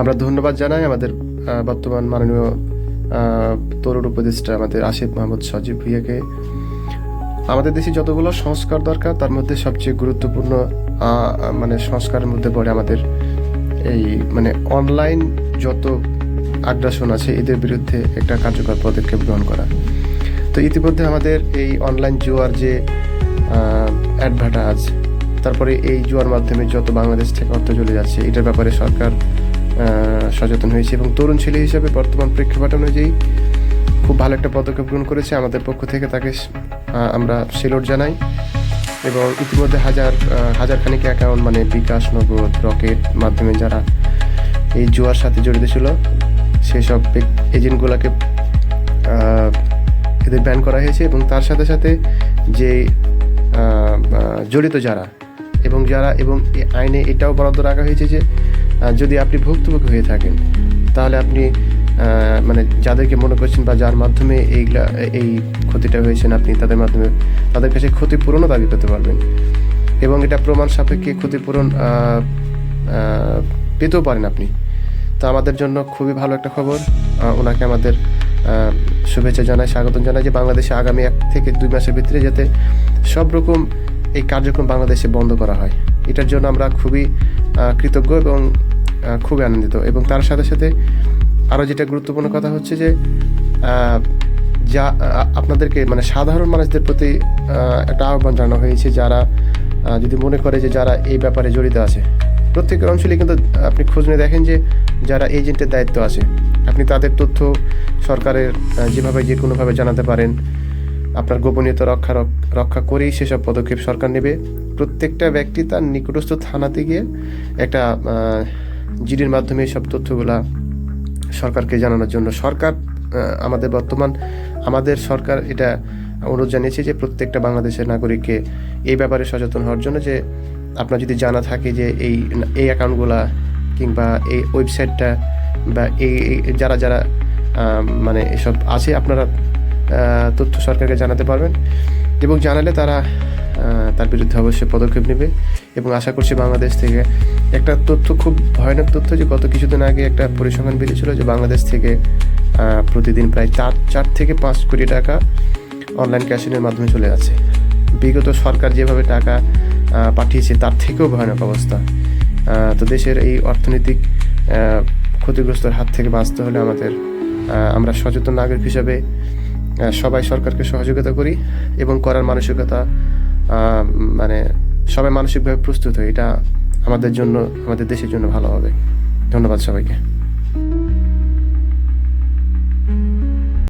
আমরা ধন্যবাদ জানাই আমাদের বর্তমান মাননীয় তরুণ উপদেষ্টা আমাদের আসিফ মাহমুদ সজীব ভুইয়াকে। আমাদের দেশে যতগুলো সংস্কার দরকার, তার মধ্যে সবচেয়ে গুরুত্বপূর্ণ মানে সংস্কারের মধ্যে পড়ে আমাদের এই মানে অনলাইন যত আগ্রাসন আছে, এদের বিরুদ্ধে একটা কার্যকর পদক্ষেপ গ্রহণ করা। তো ইতিমধ্যে আমাদের এই অনলাইন জুয়ার যে অ্যাডভার্টাইজ তারপরে এই জুয়ার মাধ্যমে যত বাংলাদেশ থেকে অর্থ চলে যাচ্ছে, এটার ব্যাপারে সরকার সচেতন হয়েছে এবং তরুণ ছেলে হিসেবে বর্তমান প্রেক্ষাপট অনুযায়ী খুব ভালো একটা পদক্ষেপ গ্রহণ করেছে আমাদের পক্ষ থেকে তাকে আমরা সেলোট জানাই এবং ইতিমধ্যে হাজার হাজার খানিক অ্যাকাউন্ট মানে বিকাশ, নগদ, রকেট মাধ্যমে যারা এই জুয়ার সাথে জড়িত ছিল, সেসব এজেন্টগুলোকে এদের ব্যান করা হয়েছে এবং তার সাথে সাথে যে জড়িত যারা এবং যারা এবং এই আইনে এটাও বরাদ্দ রাখা হয়েছে যে যদি আপনি ভুক্তভোগী হয়ে থাকেন, তাহলে আপনি মানে যাদেরকে মনে করছেন বা যার মাধ্যমে এইগুলা, এই ক্ষতিটা হয়েছেন আপনি তাদের মাধ্যমে, তাদের কাছে ক্ষতিপূরণও দাবি করতে পারবেন। এবং এটা প্রমাণ সাপেক্ষে ক্ষতিপূরণ পেতেও পারেন আপনি। তো আমাদের জন্য খুবই ভালো একটা খবর। ওনাকে আমাদের শুভেচ্ছা জানাই, স্বাগতম জানাই যে বাংলাদেশে আগামী এক থেকে দুই মাসের ভিতরে যাতে সব রকম এই কার্যক্রম বাংলাদেশে বন্ধ করা হয়। এটার জন্য আমরা খুবই কৃতজ্ঞ এবং খুবই আনন্দিত। এবং তার সাথে সাথে আরও যেটা গুরুত্বপূর্ণ কথা হচ্ছে যে যা আপনাদেরকে মানে সাধারণ মানুষদের প্রতি একটা আহ্বান জানানো হয়েছে যারা যদি মনে করে যে যারা এই ব্যাপারে জড়িত আছে। প্রত্যেকের অঞ্চলে কিন্তু আপনি খোঁজ নিয়ে দেখেন যে যারা এজেন্টের দায়িত্ব আছে, আপনি তাদের তথ্য সরকারের যেভাবে যে কোনোভাবে জানাতে পারেন আপনার গোপনীয়তা রক্ষা রক্ষা করেই সেসব পদক্ষেপ সরকার নেবে। প্রত্যেকটা ব্যক্তি তার নিকটস্থ থানাতে গিয়ে একটা জিডির মাধ্যমে সব তথ্যগুলা সরকারকে জানানোর জন্য। সরকার আমাদের বর্তমান, আমাদের সরকার এটা অনুরোধ জানিয়েছে যে প্রত্যেকটা বাংলাদেশের নাগরিককে এই ব্যাপারে সচেতন হওয়ার জন্য যে আপনার যদি জানা থাকে যে এই এই অ্যাকাউন্টগুলা কিংবা এই ওয়েবসাইটটা বা এই যারা যারা মানে এসব আছে, আপনারা তথ্য সরকারকে জানাতে পারবেন এবং জানালে তারা তার বিরুদ্ধে অবশ্যই পদক্ষেপ নেবে এবং আশা করছি বাংলাদেশ থেকে একটা তথ্য, খুব ভয়ানক তথ্য যে গত কিছুদিন আগে একটা পরিসংখ্যান বেরিয়েছিল যে বাংলাদেশ থেকে প্রতিদিন প্রায় চার চার থেকে পাঁচ কোটি টাকা অনলাইন ক্যাশিনের মাধ্যমে চলে যাচ্ছে। বিগত সরকার যেভাবে টাকা পাঠিয়েছে তার থেকেও ভয়ানক অবস্থা। তো দেশের এই অর্থনৈতিক ক্ষতিগ্রস্তর হাত থেকে বাঁচতে হলে আমাদের আমরা সচেতন নাগরিক হিসাবে সবাই সরকারকে সহযোগিতা করি এবং করার মানসিকতা মানে সবাই মানসিকভাবে প্রস্তুত হয়। এটা আমাদের জন্য, আমাদের দেশের জন্য ভালো হবে। ধন্যবাদ সবাইকে।